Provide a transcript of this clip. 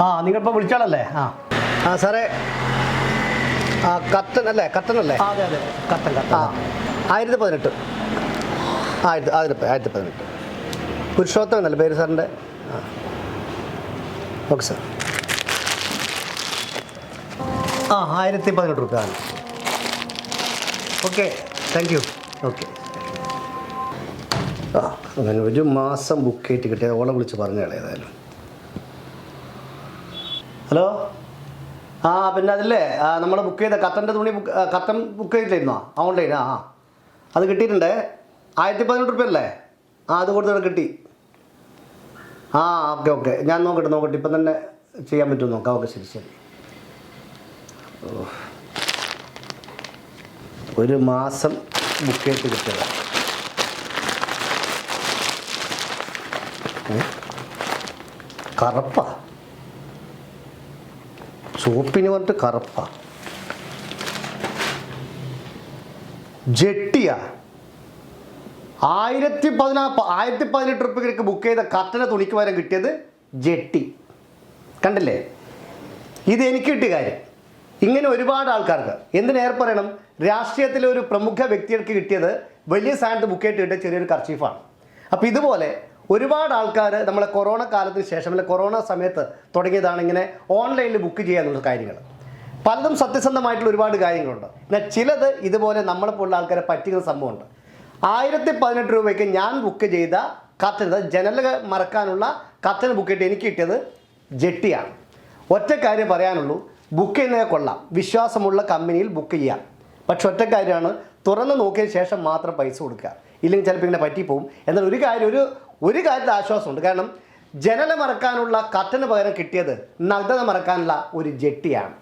ആ നിങ്ങൾ നിങ്ങളിപ്പോൾ വിളിച്ചാളല്ലേ ആ. ആ സാറേ. ആ കട്ടൻ അല്ലേ? കത്തൻ അല്ലേ? അതെ അതെ. കത്തൻ കത്തൻ. ആ. ആയിരത്തി പതിനെട്ട് ആയിരത്തി ആയിരത്തി ആയിരത്തി പതിനെട്ട് പുരുഷോത്തമൻ എന്നല്ലേ പേര് സാറിന്റെ? ആ. Okay sir. ആ ആയിരത്തി പതിനെട്ട് റുപ്യ. ആണ് ഓക്കെ താങ്ക് യു. ഓക്കെ. ആ അങ്ങനെ ഒരു മാസം ബുക്ക് ചെയ്തിട്ട് കിട്ടിയ ഓളെ വിളിച്ച് പറഞ്ഞു ഏതായാലും. ഹലോ? ആ പിന്നെ അതില്ലേ നമ്മൾ ബുക്ക് ചെയ്ത കത്തന്റെ തുണി ബുക്ക് കത്തൻ ബുക്ക് ചെയ്തില്ലായിരുന്നോ ഓൺലൈൻ ആ ആ. അത് കിട്ടിയിട്ടുണ്ട്. ആയിരത്തി പതിനെട്ട് റുപ്യ അല്ലേ? ആ അത് കൊടുത്തിട്ട് കിട്ടി. ആ ഓക്കെ ഓക്കെ ഞാൻ നോക്കട്ടെ നോക്കട്ടെ. ഇപ്പം തന്നെ ചെയ്യാൻ പറ്റുമോ നോക്കാം. ഓക്കെ ശരി ശരി. ഒരു മാസം ബുക്ക് ചെയ്ത് കിട്ടുക ഏ? ചുവപ്പിന് പറഞ്ഞിട്ട് കറുപ്പ. ജെട്ടിയ. ആയിരത്തി പതിനാ ആയിരത്തി പതിനെട്ട് റുപ്യക്ക് ബുക്ക് ചെയ്ത കട്ടന തുണിക്ക് പകരം കിട്ടിയത് ജെട്ടി. കണ്ടില്ലേ? ഇത് എനിക്ക് കിട്ടിയ കാര്യം. ഇങ്ങനെ ഒരുപാട് ആൾക്കാർക്ക് എന്തിനേറെ പറയണം? രാഷ്ട്രീയത്തിലെ ഒരു പ്രമുഖ വ്യക്തികൾക്ക് കിട്ടിയത് വലിയ സ്ഥാനത്ത് ബുക്ക് ചെയ്തിട്ട് കിട്ടിയ ചെറിയൊരു കർച്ചീഫാണ്. അപ്പോൾ ഇതുപോലെ ഒരുപാട് ആൾക്കാർ നമ്മളെ കൊറോണ കാലത്തിന് ശേഷം അല്ലെ കൊറോണ സമയത്ത് തുടങ്ങിയതാണ് ഇങ്ങനെ ഓൺലൈനിൽ ബുക്ക് ചെയ്യാനുള്ള കാര്യങ്ങൾ. പലതും സത്യസന്ധമായിട്ടുള്ള ഒരുപാട് കാര്യങ്ങളുണ്ട്. എന്നാൽ ചിലത് ഇതുപോലെ നമ്മളെ പോലുള്ള ആൾക്കാരെ പറ്റിക്കുന്ന സംഭവമുണ്ട്. ആയിരത്തി പതിനെട്ട് രൂപയ്ക്ക് ഞാൻ ബുക്ക് ചെയ്ത കത്തിന് ജനലുകൾ മറക്കാനുള്ള കത്തിന് ബുക്ക് ചെയ്തിട്ട് എനിക്ക് കിട്ടിയത് ജെട്ടിയാണ്. ഒറ്റ കാര്യം പറയാനുള്ളൂ ബുക്ക് ചെയ്യുന്നതിനെ കൊള്ളാം. വിശ്വാസമുള്ള കമ്പനിയിൽ ബുക്ക് ചെയ്യാം. പക്ഷെ ഒറ്റ കാര്യമാണ് തുറന്ന് നോക്കിയതിന് ശേഷം മാത്രം പൈസ കൊടുക്കുക. ഇല്ലെങ്കിൽ ചിലപ്പോൾ ഇങ്ങനെ പറ്റിപ്പോവും. എന്നാൽ ഒരു കാര്യം ഒരു ഒരു കാര്യത്തിൽ ആശ്വാസമുണ്ട്. കാരണം ജനല മറക്കാനുള്ള കട്ടന് പകരം കിട്ടിയത് നഗ്നത മറക്കാനുള്ള ഒരു ജെട്ടിയാണ്.